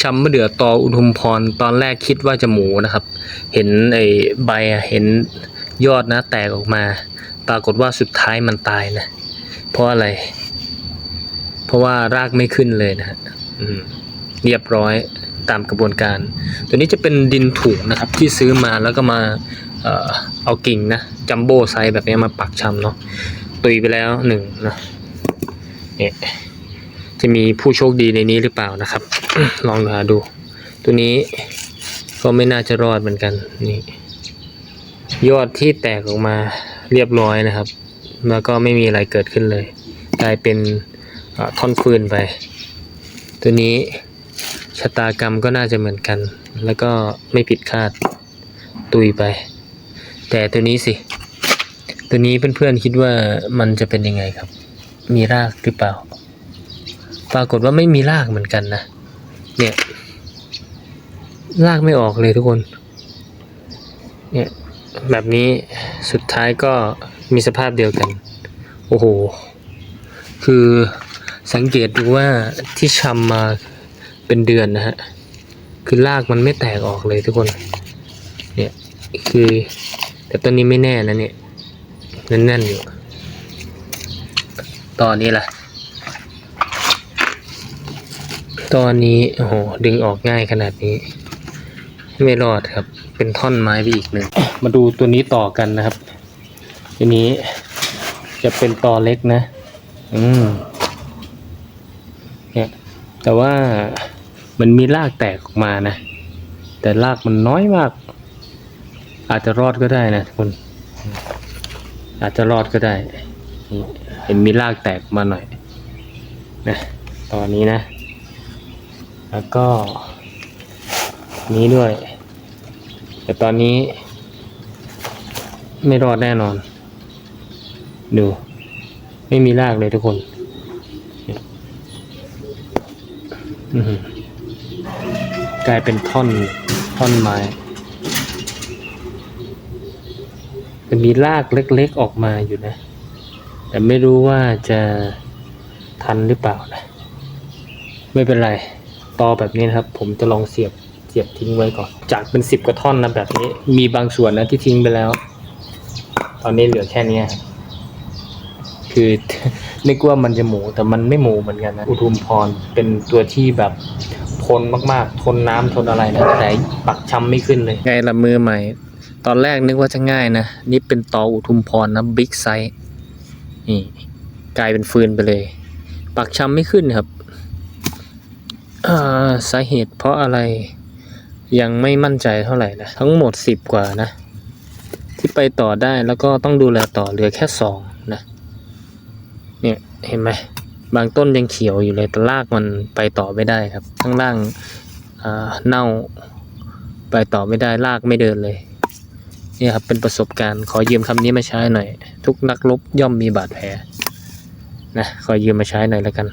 ชำมะเดื่อตออุทุมพร ตอนแรกคิดว่าจะหมูนะครับ เห็นไอ้ใบเห็นยอดนะแตกออกมา ปรากฏว่าสุดท้ายมันตายนะ เพราะอะไร เพราะว่ารากไม่ขึ้นเลยนะฮะเรียบร้อยตามกระบวนการ ตัวนี้จะเป็นดินถุงนะครับ ที่ซื้อมาแล้วก็มาเอ่อเอากิ่งนะจัมโบ้ไซส์แบบนี้มาปักชำเนาะตุยไปแล้วหนึ่งนะเนี่ย จะมีผู้โชคดีในนี้หรือเปล่านะครับ ลองหาดู ตัวนี้ก็ไม่น่าจะรอดเหมือนกันนี่ยอดที่แตกออกมาเรียบร้อยนะครับ แล้วก็ไม่มีอะไรเกิดขึ้นเลย กลายเป็นท่อนฟืนไป ตัวนี้ชะตากรรมก็น่าจะเหมือนกัน แล้วก็ไม่ผิดคาดตุยไป แต่ตัวนี้สิ ตัวนี้เพื่อนๆคิดว่ามันจะเป็นยังไงครับ มีรากหรือเปล่า ปรากฏว่าไม่มีรากเหมือนกันนะ เนี่ย รากไม่ออกเลยทุกคน เนี่ยแบบนี้สุดท้ายก็มีสภาพเดียวกัน โอ้โห คือสังเกตดูว่าที่ชำมาเป็นเดือนนะฮะ คือรากมันไม่แตกออกเลยทุกคน เนี่ย คือ แต่ต้นนี้ไม่แน่นะเนี่ยแน่นๆอยู่ตอนนี้ล่ะ ตอนนี้โอ้โหดึงออกง่ายขนาดนี้ ไม่รอดครับ เป็นท่อนไม้ไปอีกหนึ่งมาดูตัวนี้ต่อกันนะครับทีนี้จะเป็นตอเล็กนะ อืมเนี่ยแต่ว่ามันมีรากแตกออกมานะ แต่รากมันน้อยมาก อาจจะรอดก็ได้นะทุกคนอาจจะรอดก็ได้ เห็นมีรากแตกมาหน่อย นะ ตอนนี้นะ แล้วก็ นี้ด้วย แต่ตอนนี้ ไม่รอดแน่นอน ดู ไม่มีรากเลยทุกคนกลายเป็นท่อนท่อนไม้แต่มีรากเล็กๆออกมาอยู่นะ แต่ไม่รู้ว่าจะทันหรือเปล่านะ ไม่เป็นไร ตอแบบนี้นะครับ ผมจะลองเสียบเสียบทิ้งไว้ก่อน จากเป็นสิบกว่าท่อนนะแบบนี้ มีบางส่วนนะที่ทิ้งไปแล้ว ตอนนี้เหลือแค่นี้คือนึกว่ามันจะหมูแต่มันไม่หมูเหมือนกันนะ อุทุมพรเป็นตัวที่แบบทนมากๆ ทนน้ำทนอะไรนะแต่ปักช้ำไม่ขึ้นเลยไงละมือใหม่ ตอนแรกนึกว่าจะง่ายนะ นี่เป็นตออุทุมพรนะบิ๊กไซส์นี่กลายเป็นฟืนไปเลย ปักช้ำไม่ขึ้นครับ สาเหตุเพราะอะไรยังไม่มั่นใจเท่าไหร่นะ ทั้งหมดสิบกว่านะ ที่ไปต่อได้แล้วก็ต้องดูแลต่อเหลือแค่สองนะเนี่ยเห็นไหมบางต้นยังเขียวอยู่เลยแต่รากมันไปต่อไม่ได้ครับ ข้างล่างาเน่าไปต่อไม่ได้รากไม่เดินเลยนี่ครับเป็นประสบการณ์ขอยืมคำนี้มาใช้หน่อย ทุกนักรบย่อมมีบาดแผลนะขอยืมมาใช้หน่อยแล้วกัน